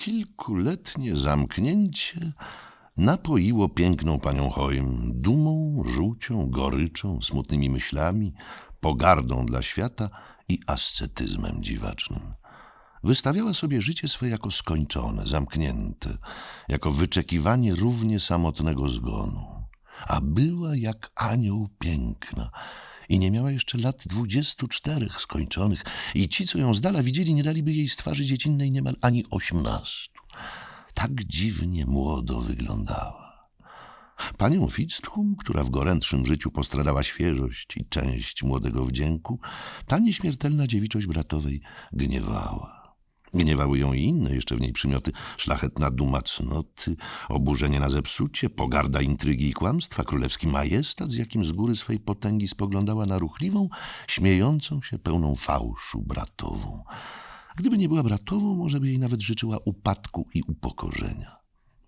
Kilkuletnie zamknięcie napoiło piękną panią Hoym dumą, żółcią, goryczą, smutnymi myślami, pogardą dla świata i ascetyzmem dziwacznym. Wystawiała sobie życie swe jako skończone, zamknięte, jako wyczekiwanie równie samotnego zgonu. A była jak anioł piękna i nie miała jeszcze lat dwudziestu czterech skończonych i ci, co ją z dala widzieli, nie daliby jej z twarzy dziecinnej niemal ani osiemnastu. Tak dziwnie młodo wyglądała. Panią Fitzhum, która w gorętszym życiu postradała świeżość i część młodego wdzięku, ta nieśmiertelna dziewiczość bratowej gniewała. Gniewały ją i inne jeszcze w niej przymioty, szlachetna duma cnoty, oburzenie na zepsucie, pogarda intrygi i kłamstwa, królewski majestat, z jakim z góry swej potęgi spoglądała na ruchliwą, śmiejącą się, pełną fałszu bratową. Gdyby nie była bratową, może by jej nawet życzyła upadku i upokorzenia.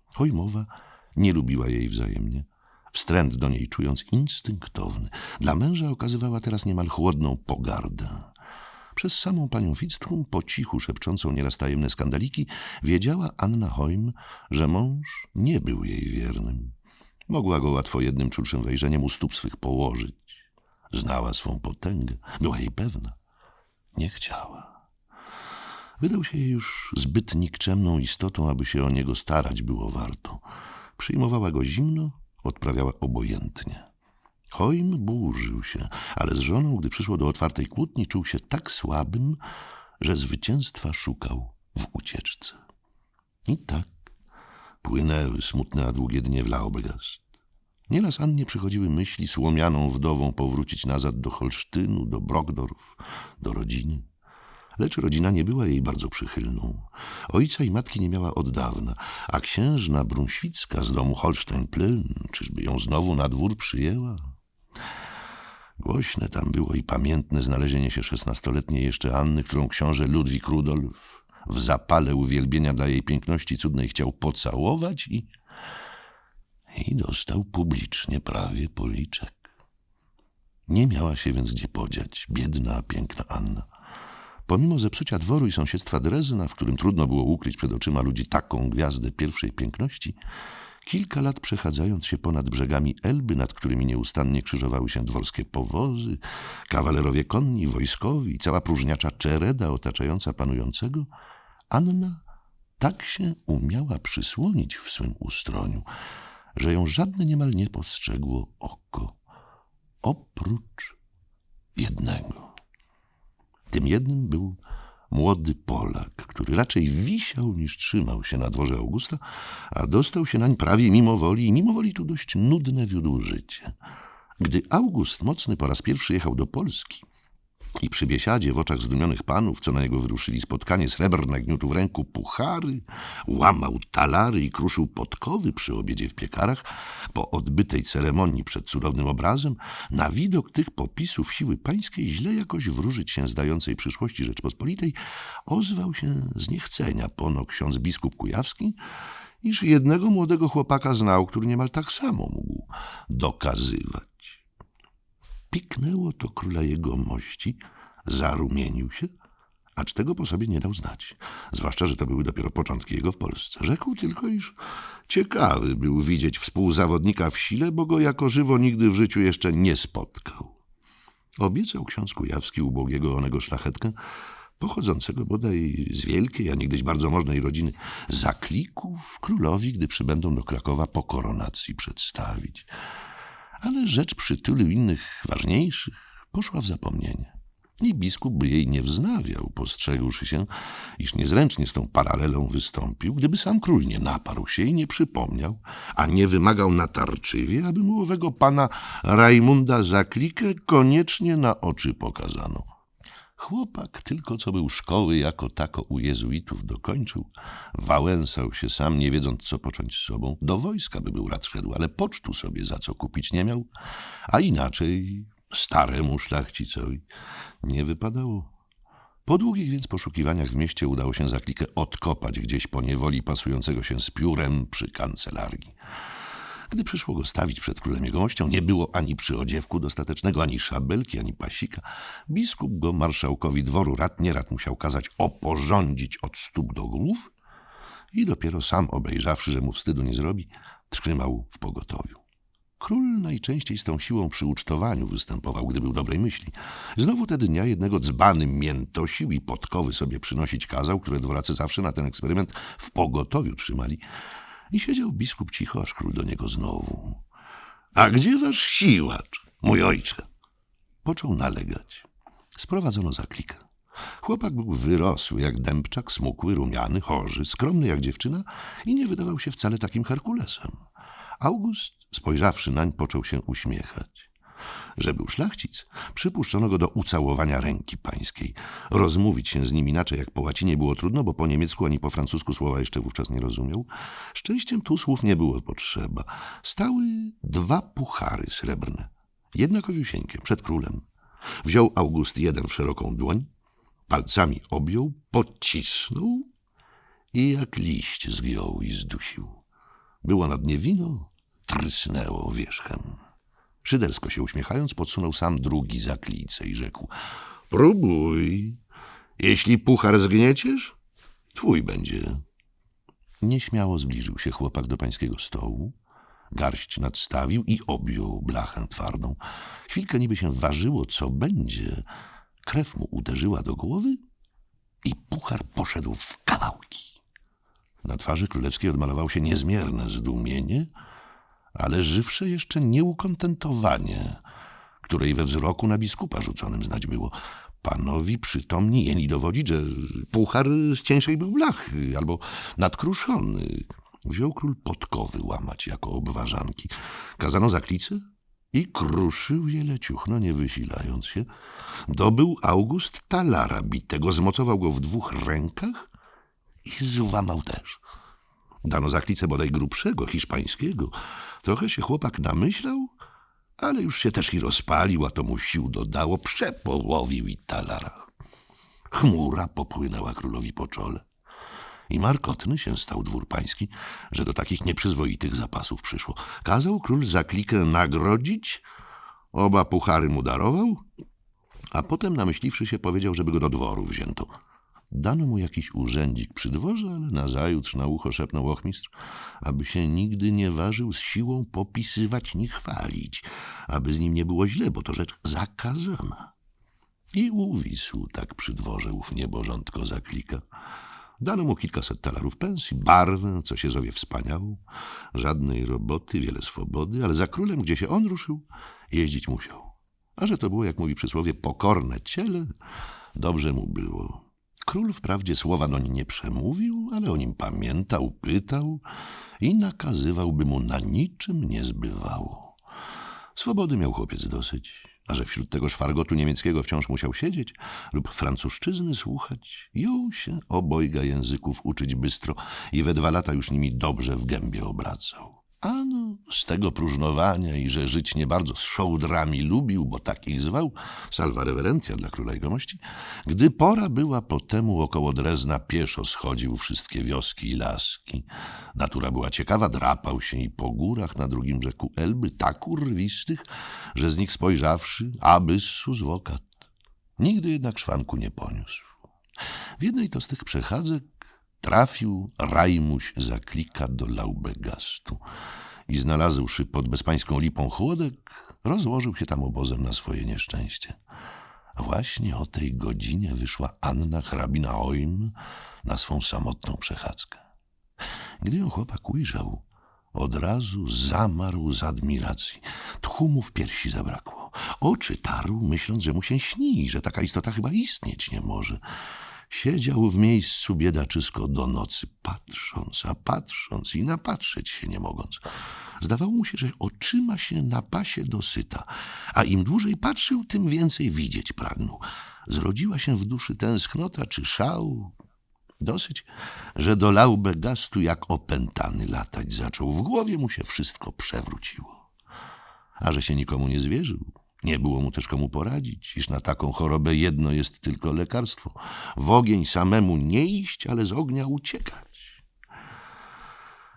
Hojmowa nie lubiła jej wzajemnie. Wstręt do niej czując instynktowny, dla męża okazywała teraz niemal chłodną pogardę. Przez samą panią Fitztrum, po cichu szepczącą nieraz tajemne skandaliki, wiedziała Anna Hoym, że mąż nie był jej wiernym. Mogła go łatwo jednym czulszym wejrzeniem u stóp swych położyć. Znała swą potęgę, była jej pewna. Nie chciała. Wydał się jej już zbyt nikczemną istotą, aby się o niego starać było warto. Przyjmowała go zimno, odprawiała obojętnie. Hoim burzył się, ale z żoną, gdy przyszło do otwartej kłótni, czuł się tak słabym, że zwycięstwa szukał w ucieczce. I tak płynęły smutne, a długie dnie w Laubegast. Nieraz Annie przychodziły myśli słomianą wdową powrócić nazad do Holsztynu, do Brokdorf, do rodziny. Lecz rodzina nie była jej bardzo przychylną. Ojca i matki nie miała od dawna, a księżna Brunświcka z domu Holstein-Plön, czyżby ją znowu na dwór przyjęła? Głośne tam było i pamiętne znalezienie się szesnastoletniej jeszcze Anny, którą książę Ludwik Rudolf w zapale uwielbienia dla jej piękności cudnej chciał pocałować i, i dostał publicznie prawie policzek. Nie miała się więc gdzie podziać, biedna, piękna Anna. Pomimo zepsucia dworu i sąsiedztwa Drezna, w którym trudno było ukryć przed oczyma ludzi taką gwiazdę pierwszej piękności, kilka lat przechadzając się ponad brzegami Elby, nad którymi nieustannie krzyżowały się dworskie powozy, kawalerowie konni, wojskowi, cała próżniacza czereda otaczająca panującego, Anna tak się umiała przysłonić w swym ustroniu, że ją żadne niemal nie postrzegło oko, oprócz jednego. Tym jednym był młody Polak, który raczej wisiał niż trzymał się na dworze Augusta, a dostał się nań prawie mimo woli i mimo woli tu dość nudne wiódł życie. Gdy August Mocny po raz pierwszy jechał do Polski i przy biesiadzie w oczach zdumionych panów, co na niego wyruszyli spotkanie, srebrne gniótł w ręku puchary, łamał talary i kruszył podkowy przy obiedzie w piekarach, po odbytej ceremonii przed cudownym obrazem, na widok tych popisów siły pańskiej źle jakoś wróżyć się zdającej przyszłości Rzeczpospolitej, ozwał się z niechcenia pono ksiądz biskup Kujawski, iż jednego młodego chłopaka znał, który niemal tak samo mógł dokazywać. Piknęło to króla jegomości, zarumienił się, acz tego po sobie nie dał znać. Zwłaszcza, że to były dopiero początki jego w Polsce. Rzekł tylko, iż ciekawy był widzieć współzawodnika w sile, bo go jako żywo nigdy w życiu jeszcze nie spotkał. Obiecał ksiądz Kujawski ubogiego onego szlachetkę, pochodzącego bodaj z wielkiej, a niegdyś bardzo możnej rodziny zaklików, królowi, gdy przybędą do Krakowa po koronacji przedstawić ale rzecz przy tylu innych ważniejszych poszła w zapomnienie. I biskup by jej nie wznawiał, postrzegłszy się, iż niezręcznie z tą paralelą wystąpił, gdyby sam król nie naparł się i nie przypomniał, a nie wymagał natarczywie, aby mu owego pana Rajmunda Zaklikę koniecznie na oczy pokazano. Chłopak tylko co był szkoły jako tako u jezuitów dokończył, wałęsał się sam, nie wiedząc co począć z sobą. Do wojska by był rad szedł, ale pocztu sobie za co kupić nie miał, a inaczej staremu szlachcicowi nie wypadało. Po długich więc poszukiwaniach w mieście udało się za klikę odkopać gdzieś po niewoli pasującego się z piórem przy kancelarii. Gdy przyszło go stawić przed królem jegomością, nie było ani przyodziewku dostatecznego, ani szabelki, ani pasika. Biskup go marszałkowi dworu rad nieraz musiał kazać oporządzić od stóp do głów i dopiero sam obejrzawszy, że mu wstydu nie zrobi, trzymał w pogotowiu. Król najczęściej z tą siłą przy ucztowaniu występował, gdy był dobrej myśli. Znowu te dnia jednego dzbany miętosił i podkowy sobie przynosić kazał, które dworacy zawsze na ten eksperyment w pogotowiu trzymali. I siedział biskup cicho, aż król do niego znowu. A gdzie wasz siłacz, mój ojcze? Począł nalegać. Sprowadzono zaklikę. Chłopak był wyrosły jak dębczak, smukły, rumiany, chorzy, skromny jak dziewczyna i nie wydawał się wcale takim Herkulesem. August, spojrzawszy nań, począł się uśmiechać. Że był szlachcic, przypuszczono go do ucałowania ręki pańskiej. Rozmówić się z nim inaczej jak po łacinie było trudno, bo po niemiecku ani po francusku słowa jeszcze wówczas nie rozumiał. Szczęściem tu słów nie było potrzeba. Stały dwa puchary srebrne. Jednakowiusieńkie, przed królem. Wziął August jeden w szeroką dłoń, palcami objął, podcisnął i jak liść zgiął i zdusił. Było na dnie wino, trysnęło wierzchem. Szydersko się uśmiechając, podsunął sam drugi zaklicę i rzekł — Próbuj. Jeśli puchar zgnieciesz, twój będzie. Nieśmiało zbliżył się chłopak do pańskiego stołu, garść nadstawił i objął blachę twardą. Chwilkę niby się ważyło, co będzie. Krew mu uderzyła do głowy i puchar poszedł w kawałki. Na twarzy królewskiej odmalowało się niezmierne zdumienie, ale żywsze jeszcze nieukontentowanie, której we wzroku na biskupa rzuconym znać było. Panowi przytomni jeni dowodzić, że puchar z cieńszej był blachy albo nadkruszony. Wziął król podkowy łamać jako obważanki. Kazano zaklice i kruszył je leciuchno, nie wysilając się. Dobył August talara bitego, zmocował go w dwóch rękach i złamał też. Dano zaklicę bodaj grubszego, hiszpańskiego. Trochę się chłopak namyślał, ale już się też i rozpalił, a to mu sił dodało, przepołowił i talara. Chmura popłynęła królowi po czole. I markotny się stał dwór pański, że do takich nieprzyzwoitych zapasów przyszło. Kazał król zaklikę nagrodzić, oba puchary mu darował, a potem namyśliwszy się powiedział, żeby go do dworu wzięto. Dano mu jakiś urzędzik przy dworze, ale nazajutrz na ucho szepnął ochmistrz, aby się nigdy nie ważył z siłą popisywać ni chwalić, aby z nim nie było źle, bo to rzecz zakazana. I uwisł tak przy dworze ów niebożątko zaklika. Dano mu kilkaset talarów pensji, barwę, co się zowie wspaniałą, żadnej roboty, wiele swobody, ale za królem, gdzie się on ruszył, jeździć musiał. A że to było, jak mówi przysłowie, pokorne ciele, dobrze mu było. Król wprawdzie słowa doń nie przemówił, ale o nim pamiętał, pytał i nakazywał, by mu na niczym nie zbywało. Swobody miał chłopiec dosyć, a że wśród tego szwargotu niemieckiego wciąż musiał siedzieć lub francuszczyzny słuchać, jął się obojga języków uczyć bystro i we dwa lata już nimi dobrze w gębie obracał. Z tego próżnowania i że żyć nie bardzo z szołdrami lubił, bo tak ich zwał, salwa rewerencja dla króla jego mości, gdy pora była po temu około Drezna pieszo schodził wszystkie wioski i laski. Natura była ciekawa, drapał się i po górach na drugim brzegu Elby, tak urwistych, że z nich spojrzawszy, abyssu zwokat. Nigdy jednak szwanku nie poniósł. W jednej to z tych przechadzek trafił Rajmuś zaklika do Laubegastu i znalazłszy pod bezpańską lipą chłodek, rozłożył się tam obozem na swoje nieszczęście. A właśnie o tej godzinie wyszła Anna hrabina Ojm na swą samotną przechadzkę. Gdy ją chłopak ujrzał, od razu zamarł z admiracji. Tchu w piersi zabrakło. Oczy tarł, myśląc, że mu się śni, że taka istota chyba istnieć nie może. Siedział w miejscu biedaczysko do nocy, patrząc, a patrząc i napatrzeć się nie mogąc. Zdawało mu się, że oczyma się na pasie dosyta, a im dłużej patrzył, tym więcej widzieć pragnął. Zrodziła się w duszy tęsknota czy szał. Dosyć, że do Laubegastu jak opętany latać zaczął. W głowie mu się wszystko przewróciło. A że się nikomu nie zwierzył, nie było mu też komu poradzić, iż na taką chorobę jedno jest tylko lekarstwo. W ogień samemu nie iść, ale z ognia uciekać.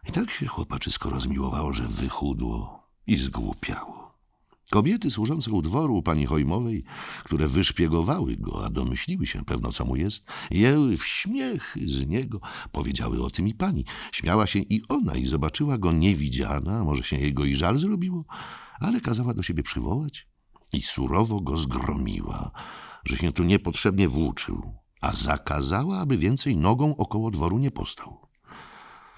I tak się chłopaczysko rozmiłowało, że wychudło i zgłupiało. Kobiety służące u dworu pani Hojmowej, które wyszpiegowały go, a domyśliły się pewno, co mu jest, jęły w śmiechy z niego. Powiedziały o tym i pani. Śmiała się i ona i zobaczyła go niewidziana, może się jego i żal zrobiło, ale kazała do siebie przywołać i surowo go zgromiła, że się tu niepotrzebnie włóczył, a zakazała, aby więcej nogą około dworu nie postał.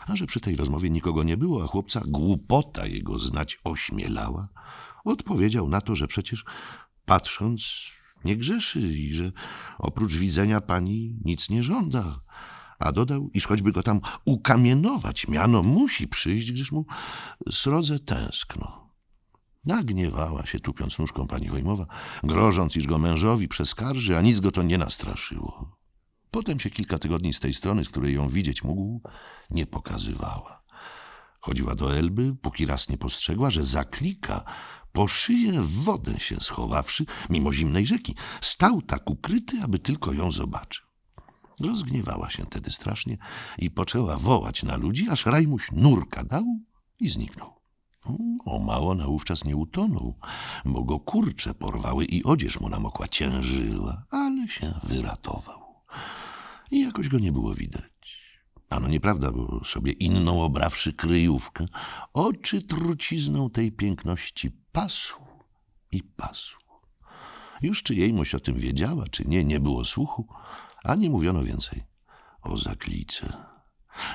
A że przy tej rozmowie nikogo nie było, a chłopca głupota jego znać ośmielała, odpowiedział na to, że przecież patrząc nie grzeszy i że oprócz widzenia pani nic nie żąda. A dodał, iż choćby go tam ukamienować miano musi przyjść, gdyż mu srodze tęskno. Nagniewała się, tupiąc nóżką pani Hojmowa, grożąc, iż go mężowi przeskarży, a nic go to nie nastraszyło. Potem się kilka tygodni z tej strony, z której ją widzieć mógł, nie pokazywała. Chodziła do Elby, póki raz nie postrzegła, że zaklika, po szyję w wodę się schowawszy, mimo zimnej rzeki, stał tak ukryty, aby tylko ją zobaczył. Rozgniewała się tedy strasznie i poczęła wołać na ludzi, aż Rajmuś nurka dał i zniknął. O mało naówczas nie utonął, bo go kurcze porwały i odzież mu namokła ciężyła, ale się wyratował. I jakoś go nie było widać. Ano nieprawda, bo sobie inną obrawszy kryjówkę, oczy trucizną tej piękności pasł i pasł. Już czy jejmość o tym wiedziała, czy nie, nie było słuchu, a nie mówiono więcej o zaklice.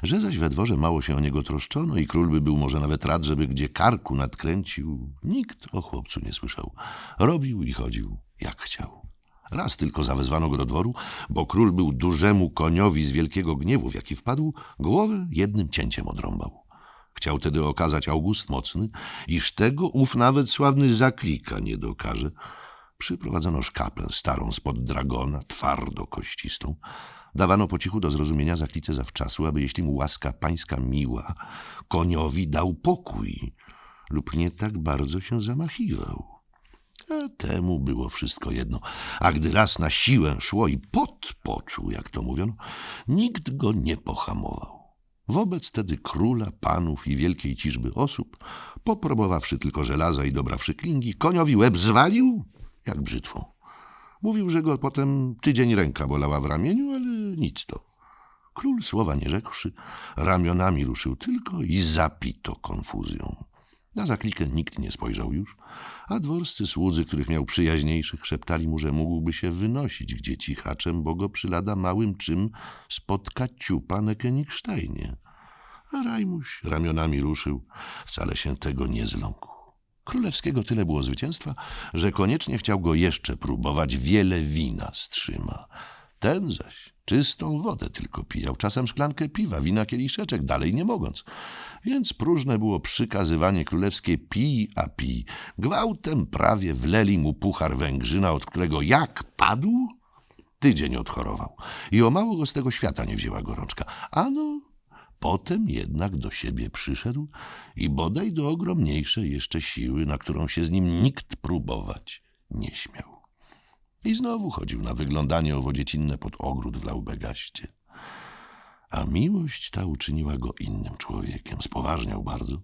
Że zaś we dworze mało się o niego troszczono i król by był może nawet rad, żeby gdzie karku nadkręcił, nikt o chłopcu nie słyszał. Robił i chodził jak chciał. Raz tylko zawezwano go do dworu, bo król był dużemu koniowi z wielkiego gniewu, w jaki wpadł, głowę jednym cięciem odrąbał. Chciał tedy okazać August mocny, iż tego ów nawet sławny zaklika nie dokaże. Przyprowadzono szkapę starą spod dragona, twardo kościstą. Dawano po cichu do zrozumienia zaklicę zawczasu, aby jeśli mu łaska pańska miła, koniowi dał pokój lub nie tak bardzo się zamachiwał. A temu było wszystko jedno. A gdy raz na siłę szło i pot poczuł, jak to mówiono, nikt go nie pohamował. Wobec tedy króla, panów i wielkiej ciżby osób, poprobowawszy tylko żelaza i dobrawszy klingi, koniowi łeb zwalił jak brzytwą. Mówił, że go potem tydzień ręka bolała w ramieniu, ale nic to. Król słowa nie rzekłszy, ramionami ruszył tylko i zapito konfuzją. Na zaklikę nikt nie spojrzał już, a dworscy słudzy, których miał przyjaźniejszych, szeptali mu, że mógłby się wynosić gdzie cichaczem, bo go przy lada małym czym spotka ciupa na Kenigsztajnie. A Rajmuś ramionami ruszył, wcale się tego nie zląkł. Królewskiego tyle było zwycięstwa, że koniecznie chciał go jeszcze próbować, wiele wina strzyma. Ten zaś czystą wodę tylko pijał, czasem szklankę piwa, wina kieliszeczek, dalej nie mogąc. Więc próżne było przykazywanie królewskie pij, a pij. Gwałtem prawie wleli mu puchar węgrzyna, od którego jak padł, tydzień odchorował. I o mało go z tego świata nie wzięła gorączka. Ano, potem jednak do siebie przyszedł i bodaj do ogromniejszej jeszcze siły, na którą się z nim nikt próbować nie śmiał. I znowu chodził na wyglądanie owo dziecinne pod ogród w Laubegaście. A miłość ta uczyniła go innym człowiekiem. Spoważniał bardzo.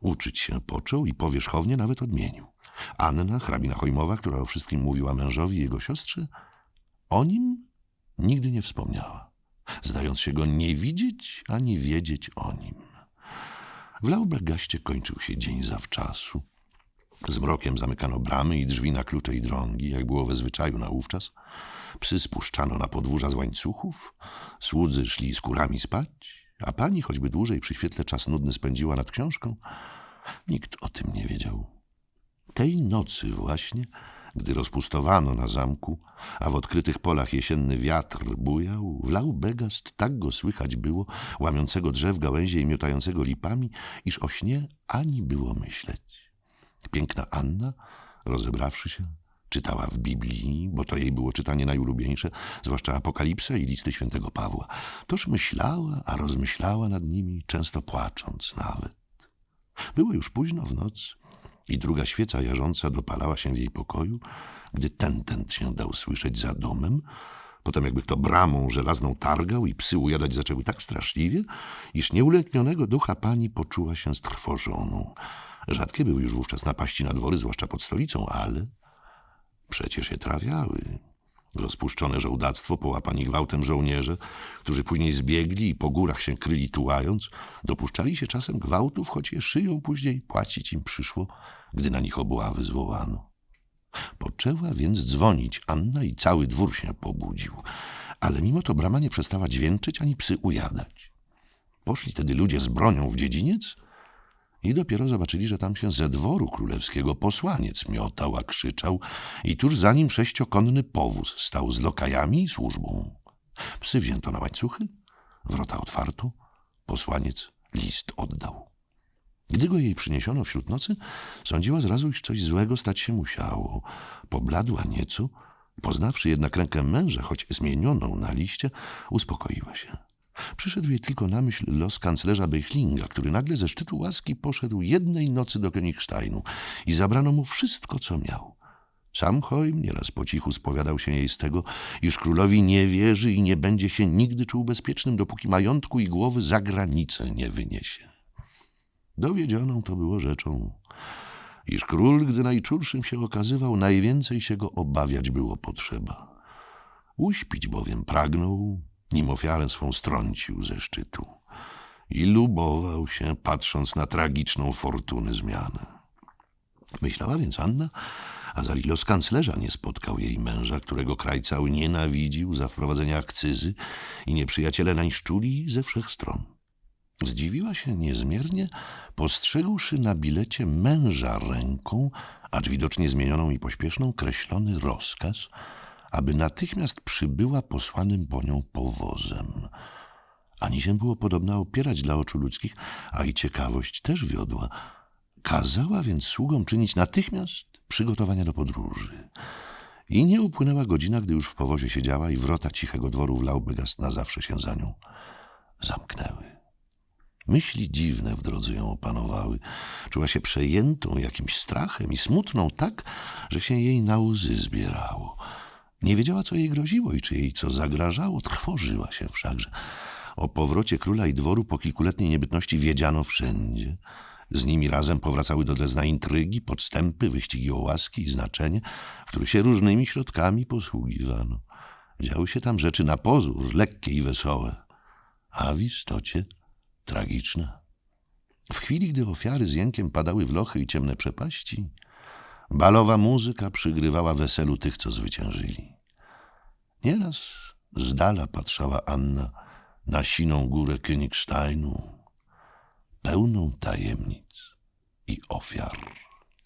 Uczyć się począł i powierzchownie nawet odmienił. Anna, hrabina Chojmowa, która o wszystkim mówiła mężowi i jego siostrze, o nim nigdy nie wspomniała, zdając się go nie widzieć ani wiedzieć o nim. W Laubegaście kończył się dzień zawczasu. Z mrokiem zamykano bramy i drzwi na klucze i drągi, jak było we zwyczaju naówczas. Psy spuszczano na podwórza z łańcuchów, słudzy szli z kurami spać, a pani choćby dłużej przy świetle czas nudny spędziła nad książką. Nikt o tym nie wiedział. Tej nocy właśnie, gdy rozpustowano na zamku, a w odkrytych polach jesienny wiatr bujał, wlał Begast, tak go słychać było, łamiącego drzew gałęzie i miotającego lipami, iż o śnie ani było myśleć. Piękna Anna, rozebrawszy się, czytała w Biblii, bo to jej było czytanie najulubieńsze, zwłaszcza Apokalipsę i listy świętego Pawła. Toż myślała, a rozmyślała nad nimi, często płacząc nawet. Było już późno w noc i druga świeca jarząca dopalała się w jej pokoju, gdy tentent się dał słyszeć za domem, Potem jakby kto bramą żelazną targał i psy ujadać zaczęły tak straszliwie, iż nieulęknionego ducha pani poczuła się strwożoną, Rzadkie były już wówczas napaści na dwory, zwłaszcza pod stolicą, ale przecież je trawiały. Rozpuszczone żołdactwo, połapani gwałtem żołnierze, którzy później zbiegli i po górach się kryli tułając, dopuszczali się czasem gwałtów, choć je szyją później płacić im przyszło, gdy na nich obławy zwołano. Poczęła więc dzwonić Anna i cały dwór się pobudził, ale mimo to brama nie przestała dźwięczyć ani psy ujadać. Poszli tedy ludzie z bronią w dziedziniec i dopiero zobaczyli, że tam się ze dworu królewskiego posłaniec miotał, a krzyczał i tuż za nim sześciokonny powóz stał z lokajami i służbą. Psy wzięto na łańcuchy, wrota otwarto, posłaniec list oddał. Gdy go jej przyniesiono wśród nocy, sądziła zrazu, iż coś złego stać się musiało. Pobladła nieco, poznawszy jednak rękę męża, choć zmienioną na liście, uspokoiła się. Przyszedł jej tylko na myśl los kanclerza Bechlinga, który nagle ze szczytu łaski poszedł jednej nocy do Königsteinu i zabrano mu wszystko, co miał. Sam Hoym nieraz po cichu spowiadał się jej z tego, iż królowi nie wierzy i nie będzie się nigdy czuł bezpiecznym, dopóki majątku i głowy za granicę nie wyniesie. Dowiedzioną to było rzeczą, iż król, gdy najczulszym się okazywał, najwięcej się go obawiać było potrzeba. Uśpić bowiem pragnął, nim ofiarę swą strącił ze szczytu i lubował się, patrząc na tragiczną fortuny zmianę. Myślała więc Anna, a za los kanclerza nie spotkał jej męża, którego kraj cały nienawidził za wprowadzenie akcyzy i nieprzyjaciele nań szczuli ze wszech stron. Zdziwiła się niezmiernie, postrzegłszy na bilecie męża ręką, acz widocznie zmienioną i pośpieszną, kreślony rozkaz, aby natychmiast przybyła posłanym po nią powozem. Ani się było podobna opierać dla oczu ludzkich, a i ciekawość też wiodła. Kazała więc sługom czynić natychmiast przygotowania do podróży. I nie upłynęła godzina, gdy już w powozie siedziała i wrota cichego dworu w Laubegast na zawsze się za nią zamknęły. Myśli dziwne w drodze ją opanowały. Czuła się przejętą jakimś strachem i smutną tak, że się jej na łzy zbierało. Nie wiedziała, co jej groziło i czy jej co zagrażało. Trwożyła się wszakże. O powrocie króla i dworu po kilkuletniej niebytności wiedziano wszędzie. Z nimi razem powracały do Drezna intrygi, podstępy, wyścigi o łaski i znaczenie, w których się różnymi środkami posługiwano. Działy się tam rzeczy na pozór, lekkie i wesołe, a w istocie tragiczne. W chwili, gdy ofiary z jękiem padały w lochy i ciemne przepaści, balowa muzyka przygrywała weselu tych, co zwyciężyli. Nieraz z dala patrzała Anna na siną górę Königsteinu, pełną tajemnic i ofiar.